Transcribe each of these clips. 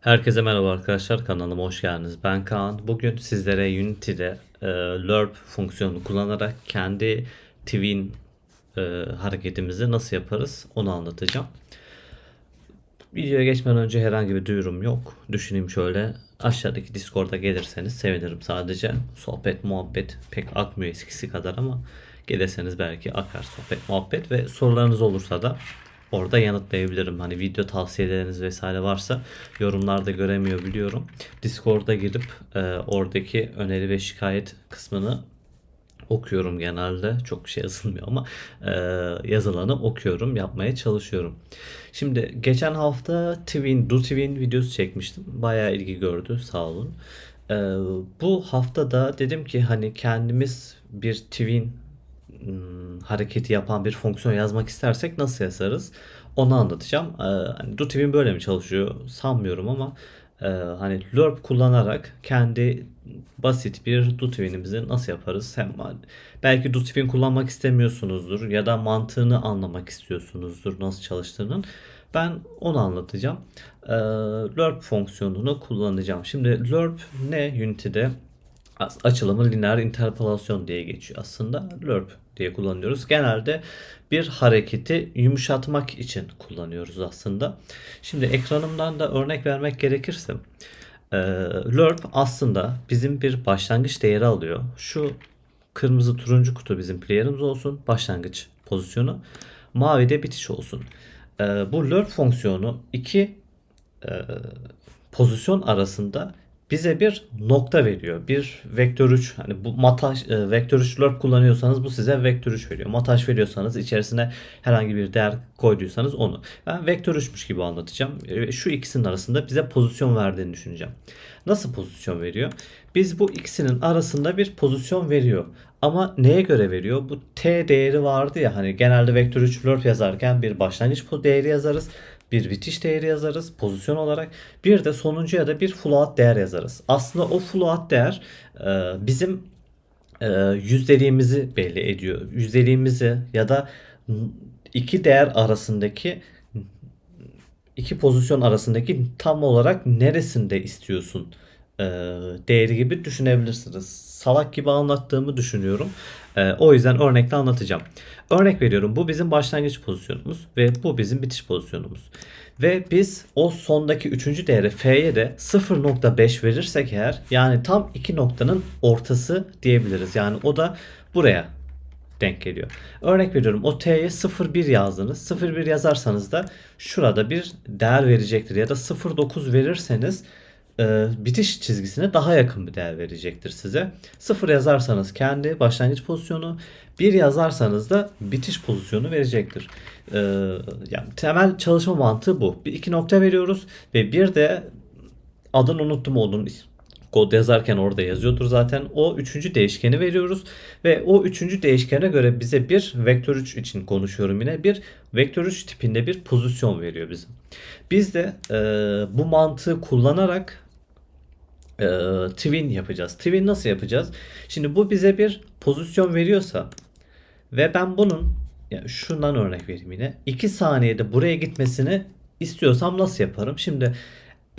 Herkese merhaba arkadaşlar kanalıma hoş geldiniz. Ben Kaan. Bugün sizlere Unity'de e, lerp fonksiyonunu kullanarak kendi twin e, hareketimizi nasıl yaparız onu anlatacağım. Videoya geçmeden önce herhangi bir duyurum yok. Düşüneyim şöyle. Aşağıdaki Discord'a gelirseniz sevinirim sadece. Sohbet, muhabbet pek akmıyor eskisi kadar ama gelirseniz belki akar sohbet, muhabbet ve sorularınız olursa da orada yanıtlayabilirim. Hani video tavsiyeleriniz vesaire varsa yorumlarda göremiyor biliyorum. Discord'a girip e, oradaki öneri ve şikayet kısmını okuyorum genelde. Çok şey yazılmıyor ama e, yazılanı okuyorum, yapmaya çalışıyorum. Şimdi geçen hafta Twin, Do Twin videosu çekmiştim. Bayağı ilgi gördü, sağ olun. E, bu hafta da dedim ki hani kendimiz bir Twin ım, hareketi yapan bir fonksiyon yazmak istersek nasıl yazarız? Onu anlatacağım. Ee, hani Do Twin böyle mi çalışıyor sanmıyorum ama e, hani lerp kullanarak kendi basit bir Do Twin'imizi nasıl yaparız? Hem belki Do Twin kullanmak istemiyorsunuzdur ya da mantığını anlamak istiyorsunuzdur nasıl çalıştığının. Ben onu anlatacağım. Ee, lerp fonksiyonunu kullanacağım. Şimdi lerp ne Unity'de? Açılımı lineer interpolasyon diye geçiyor aslında. Lerp diye kullanıyoruz. Genelde bir hareketi yumuşatmak için kullanıyoruz aslında. Şimdi ekranımdan da örnek vermek gerekirse lerp aslında bizim bir başlangıç değeri alıyor. Şu kırmızı turuncu kutu bizim player'ımız olsun. Başlangıç pozisyonu. Mavi de bitiş olsun. Bu lerp fonksiyonu iki pozisyon arasında bize bir nokta veriyor. Bir vektör 3 hani bu mataş e, vektör 3 lerp kullanıyorsanız bu size vektör 3 veriyor. Mataş veriyorsanız içerisine herhangi bir değer koyduysanız onu. Ben vektör 3'müş gibi anlatacağım. E, Şu ikisinin arasında bize pozisyon verdiğini düşüneceğim. Nasıl pozisyon veriyor? Biz bu ikisinin arasında bir pozisyon veriyor. Ama neye göre veriyor? Bu t değeri vardı ya hani genelde vektör 3 lerp yazarken bir başlangıç değeri yazarız. Bir bitiş değeri yazarız pozisyon olarak. Bir de sonuncuya da bir float değer yazarız. Aslında o float değer e, bizim e, yüzdeliğimizi belli ediyor. Yüzdeliğimizi ya da iki değer arasındaki iki pozisyon arasındaki tam olarak neresinde istiyorsun e, değeri gibi düşünebilirsiniz. Salak gibi anlattığımı düşünüyorum. E, o yüzden örnekle anlatacağım. Örnek veriyorum bu bizim başlangıç pozisyonumuz ve bu bizim bitiş pozisyonumuz. Ve biz o sondaki üçüncü değeri f'ye de 0.5 verirsek eğer yani tam iki noktanın ortası diyebiliriz. Yani o da buraya denk geliyor. Örnek veriyorum o t'ye 0.1 yazdınız. 0.1 yazarsanız da şurada bir değer verecektir ya da 0.9 verirseniz e, bitiş çizgisine daha yakın bir değer verecektir size. 0 yazarsanız kendi başlangıç pozisyonu, 1 yazarsanız da bitiş pozisyonu verecektir. E, yani temel çalışma mantığı bu. Bir iki nokta veriyoruz ve bir de adını unuttum onun kod yazarken orada yazıyordur zaten. O üçüncü değişkeni veriyoruz ve o üçüncü değişkene göre bize bir vektör 3 için konuşuyorum yine bir vektör 3 tipinde bir pozisyon veriyor bize. Biz de e, bu mantığı kullanarak e, twin yapacağız. Twin nasıl yapacağız? Şimdi bu bize bir pozisyon veriyorsa ve ben bunun yani şundan örnek vereyim yine. 2 saniyede buraya gitmesini istiyorsam nasıl yaparım? Şimdi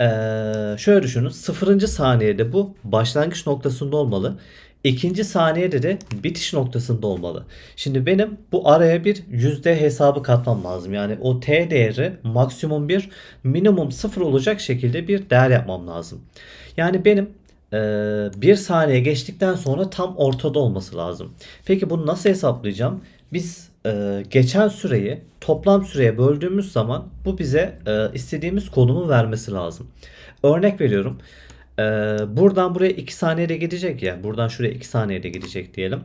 eee, şöyle düşünün. 0. saniyede bu başlangıç noktasında olmalı. İkinci saniyede de bitiş noktasında olmalı. Şimdi benim bu araya bir yüzde hesabı katmam lazım. Yani o t değeri maksimum bir minimum sıfır olacak şekilde bir değer yapmam lazım. Yani benim eee, bir saniye geçtikten sonra tam ortada olması lazım. Peki bunu nasıl hesaplayacağım? Biz e, geçen süreyi toplam süreye böldüğümüz zaman bu bize e, istediğimiz konumu vermesi lazım. Örnek veriyorum. E, buradan buraya 2 saniyede gidecek ya. Buradan şuraya 2 saniyede gidecek diyelim.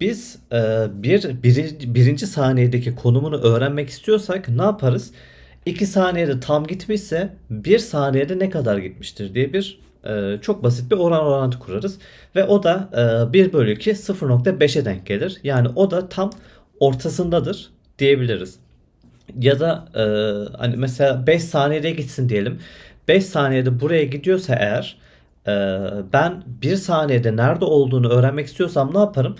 Biz e, bir, birinci, birinci saniyedeki konumunu öğrenmek istiyorsak ne yaparız? 2 saniyede tam gitmişse 1 saniyede ne kadar gitmiştir diye bir e, çok basit bir oran orantı kurarız. Ve o da e, 1 bölü 2 0.5'e denk gelir. Yani o da tam ortasındadır diyebiliriz. Ya da e, hani mesela 5 saniyede gitsin diyelim. 5 saniyede buraya gidiyorsa eğer ben 1 saniyede nerede olduğunu öğrenmek istiyorsam ne yaparım?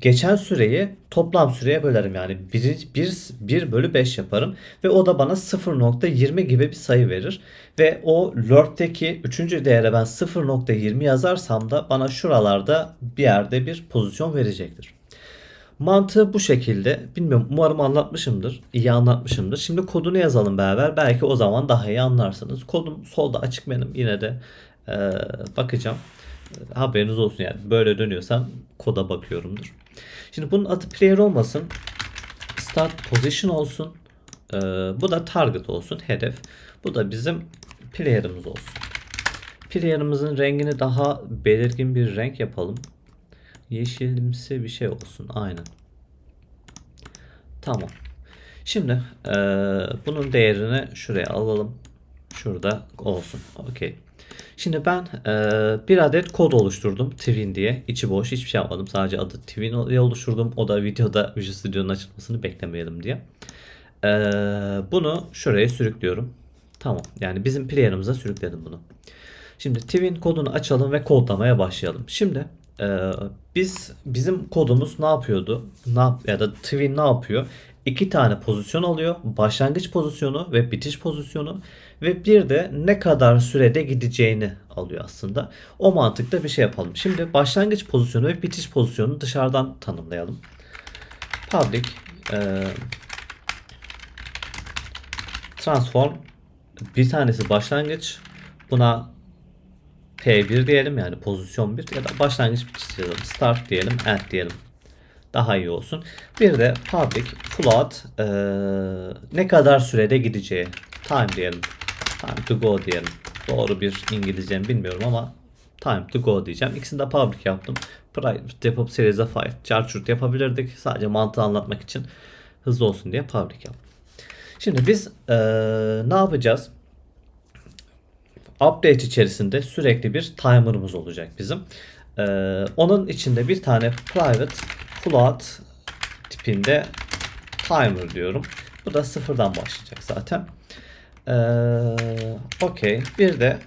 geçen süreyi toplam süreye bölerim. Yani 1, 1, 1 bölü 5 yaparım. Ve o da bana 0.20 gibi bir sayı verir. Ve o LORP'teki 3. değere ben 0.20 yazarsam da bana şuralarda bir yerde bir pozisyon verecektir. Mantığı bu şekilde. Bilmiyorum umarım anlatmışımdır. iyi anlatmışımdır. Şimdi kodunu yazalım beraber. Belki o zaman daha iyi anlarsınız. Kodum solda açık benim. Yine de e, bakacağım. Haberiniz olsun yani. Böyle dönüyorsam koda bakıyorumdur. Şimdi bunun adı player olmasın. Start position olsun. E, bu da target olsun. Hedef. Bu da bizim player'ımız olsun. Player'ımızın rengini daha belirgin bir renk yapalım. Yeşilimsi bir şey olsun. Aynen. Tamam. Şimdi e, bunun değerini şuraya alalım. Şurada olsun. Okey. Şimdi ben e, bir adet kod oluşturdum. Twin diye. İçi boş. Hiçbir şey yapmadım. Sadece adı Twin diye oluşturdum. O da videoda Visual Studio'nun açılmasını beklemeyelim diye. E, bunu şuraya sürüklüyorum. Tamam. Yani bizim player'ımıza sürükledim bunu. Şimdi Twin kodunu açalım ve kodlamaya başlayalım. Şimdi ee, biz bizim kodumuz ne yapıyordu? Ne ya da Twin ne yapıyor? İki tane pozisyon alıyor. Başlangıç pozisyonu ve bitiş pozisyonu ve bir de ne kadar sürede gideceğini alıyor aslında. O mantıkta bir şey yapalım. Şimdi başlangıç pozisyonu ve bitiş pozisyonunu dışarıdan tanımlayalım. Public e, transform bir tanesi başlangıç. Buna P1 diyelim yani pozisyon 1 ya da başlangıç bitiş yazalım. Start diyelim, end diyelim. Daha iyi olsun. Bir de public float e, ne kadar sürede gideceği time diyelim. Time to go diyelim. Doğru bir İngilizce bilmiyorum ama time to go diyeceğim. İkisini de public yaptım. Private yapıp series'e file charge yapabilirdik. Sadece mantığı anlatmak için hızlı olsun diye public yaptım. Şimdi biz e, ne yapacağız? update içerisinde sürekli bir timer'ımız olacak bizim. Ee, onun içinde bir tane private float tipinde timer diyorum. Bu da sıfırdan başlayacak zaten. Ee, Okey. Bir de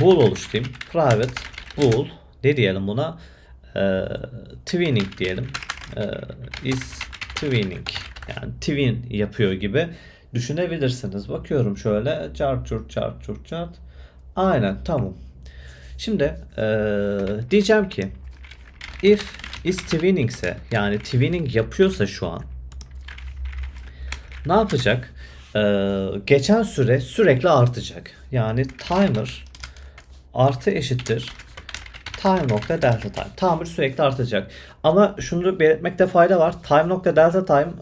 bool oluşturayım. Private bool ne diyelim buna? Ee, twinning diyelim. Ee, is twinning yani twin yapıyor gibi düşünebilirsiniz. Bakıyorum şöyle çart çurt çart çurt çart. Aynen tamam. Şimdi ee, diyeceğim ki if is twinning ise yani twinning yapıyorsa şu an ne yapacak? Ee, geçen süre sürekli artacak. Yani timer artı eşittir time nokta delta time. Timer sürekli artacak. Ama şunu belirtmekte fayda var. Time nokta delta time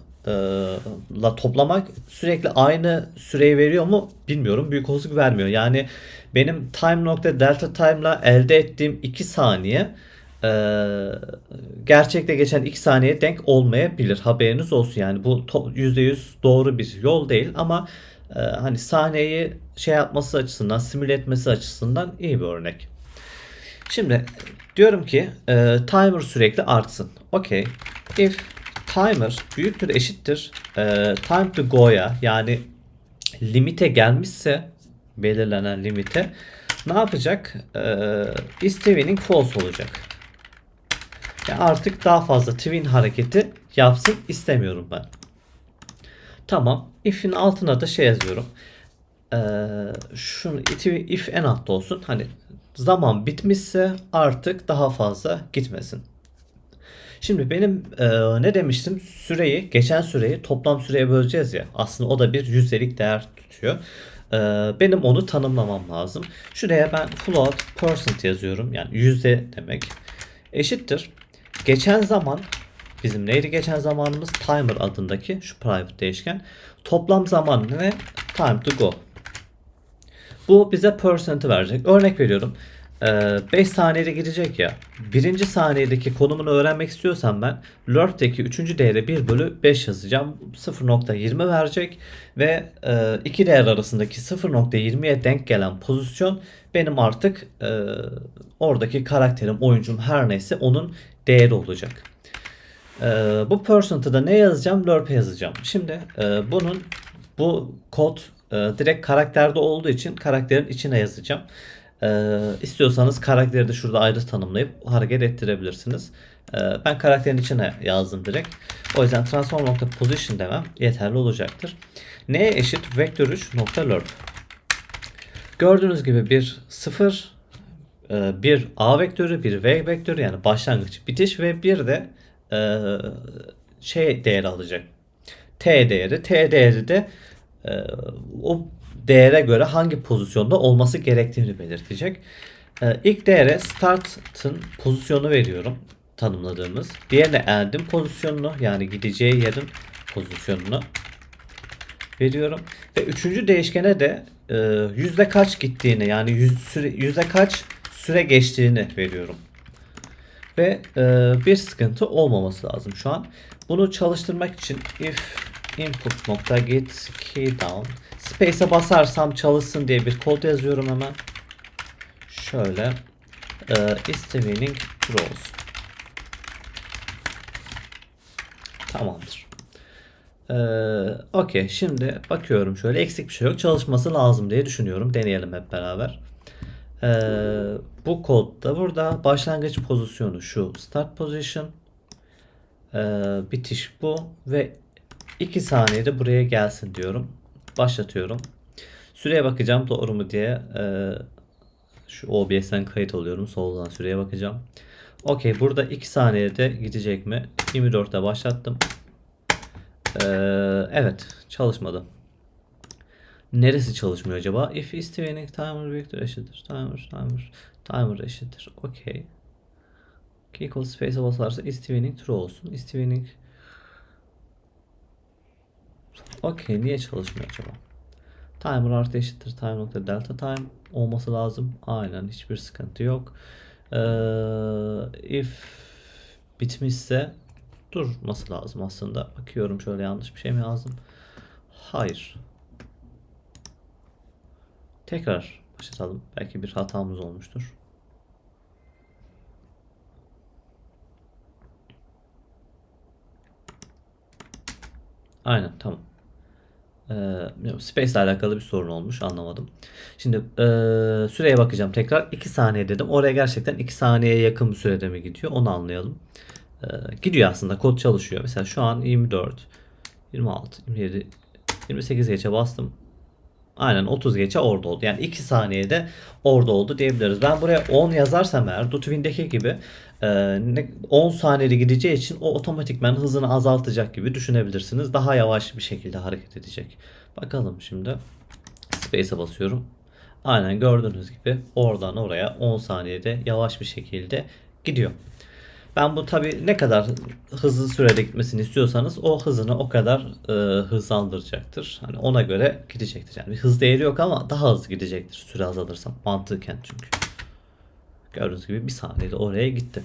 la toplamak sürekli aynı süreyi veriyor mu bilmiyorum. Büyük olasılık vermiyor. Yani benim time nokta delta time'la elde ettiğim 2 saniye e, gerçekte geçen 2 saniye denk olmayabilir. Haberiniz olsun yani bu %100 doğru bir yol değil ama e, hani saniyeyi şey yapması açısından simüle etmesi açısından iyi bir örnek. Şimdi diyorum ki e, timer sürekli artsın. Okey. If timer büyüktür eşittir e, time to go'ya yani limite gelmişse belirlenen limite ne yapacak? E, is false olacak. Artık daha fazla twin hareketi yapsın istemiyorum ben. Tamam. If'in altına da şey yazıyorum. Ee, şunu if en altta olsun. Hani zaman bitmişse artık daha fazla gitmesin. Şimdi benim e, ne demiştim? Süreyi, geçen süreyi toplam süreye böleceğiz ya. Aslında o da bir yüzdelik değer tutuyor. E, benim onu tanımlamam lazım. Şuraya ben float percent yazıyorum. Yani yüzde demek. Eşittir. Geçen zaman bizim neydi geçen zamanımız? Timer adındaki şu private değişken. Toplam zaman ne? Time to go. Bu bize percent'i verecek. Örnek veriyorum. 5 ee, saniyede gidecek ya. Birinci saniyedeki konumunu öğrenmek istiyorsam ben LERP'teki 3. değere 1 bölü 5 yazacağım. 0.20 verecek ve e, iki değer arasındaki 0.20'ye denk gelen pozisyon benim artık e, oradaki karakterim, oyuncum her neyse onun değeri olacak. E, bu percent'ı da ne yazacağım? LERP'e yazacağım. Şimdi e, bunun bu kod e, direkt karakterde olduğu için karakterin içine yazacağım. Ee, istiyorsanız karakteri de şurada ayrı tanımlayıp hareket ettirebilirsiniz. Ee, ben karakterin içine yazdım direkt. O yüzden transform.position demem yeterli olacaktır. Neye eşit? Vektör 3 nokta lerp. Gördüğünüz gibi bir 0, e, bir A vektörü, bir V vektörü yani başlangıç, bitiş ve bir de e, şey değeri alacak. T değeri. T değeri de e, o değere göre hangi pozisyonda olması gerektiğini belirtecek. E, ilk değere start'ın pozisyonu veriyorum tanımladığımız. Diğerine end'in pozisyonunu yani gideceği yerin pozisyonunu veriyorum. Ve üçüncü değişkene de e, yüzde kaç gittiğini yani yüz süre, yüzde kaç süre geçtiğini veriyorum. Ve e, bir sıkıntı olmaması lazım şu an. Bunu çalıştırmak için if input nokta get key down space'e basarsam çalışsın diye bir kod yazıyorum hemen. Şöyle e, is winning true olsun. Tamamdır. Ee, Okey şimdi bakıyorum şöyle eksik bir şey yok çalışması lazım diye düşünüyorum deneyelim hep beraber. Ee, bu kodda burada başlangıç pozisyonu şu start position Ee, bitiş bu ve 2 saniyede buraya gelsin diyorum başlatıyorum süreye bakacağım doğru mu diye Ee, şu OBS'den kayıt oluyorum soldan süreye bakacağım Okey burada 2 saniyede gidecek mi 24'te başlattım ee, evet çalışmadı. Neresi çalışmıyor acaba? If is training timer vector eşittir. Timer, timer, timer eşittir. Okey. Key equals space'e basarsa is true olsun. Is training Okey. Niye çalışmıyor acaba? Timer artı eşittir. Time nokta delta time olması lazım. Aynen. Hiçbir sıkıntı yok. Ee, if bitmişse durması lazım aslında. Bakıyorum şöyle yanlış bir şey mi yazdım? Hayır. Tekrar başlatalım. Belki bir hatamız olmuştur. Aynen tamam. Ee, bilmiyorum, Space ile alakalı bir sorun olmuş anlamadım. Şimdi ee, süreye bakacağım tekrar. 2 saniye dedim. Oraya gerçekten 2 saniyeye yakın bir sürede mi gidiyor onu anlayalım. Ee, gidiyor aslında kod çalışıyor. Mesela şu an 24, 26, 27, 28 geçe bastım. Aynen 30 geçe orada oldu. Yani 2 saniyede orada oldu diyebiliriz. Ben buraya 10 yazarsam eğer Dutwin'deki gibi e, 10 saniyede gideceği için o otomatikman hızını azaltacak gibi düşünebilirsiniz. Daha yavaş bir şekilde hareket edecek. Bakalım şimdi. Space'e basıyorum. Aynen gördüğünüz gibi oradan oraya 10 saniyede yavaş bir şekilde gidiyor. Ben bu tabi ne kadar hızlı sürede gitmesini istiyorsanız o hızını o kadar e, hızlandıracaktır. Hani ona göre gidecektir. Yani bir hız değeri yok ama daha hızlı gidecektir süre azalırsa. Mantıken çünkü. Gördüğünüz gibi bir saniyede oraya gitti.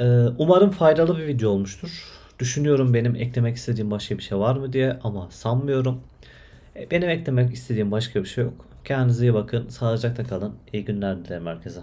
E, umarım faydalı bir video olmuştur. Düşünüyorum benim eklemek istediğim başka bir şey var mı diye ama sanmıyorum. E, Benim eklemek istediğim başka bir şey yok. Kendinize iyi bakın. Sağlıcakla kalın. İyi günler dilerim herkese.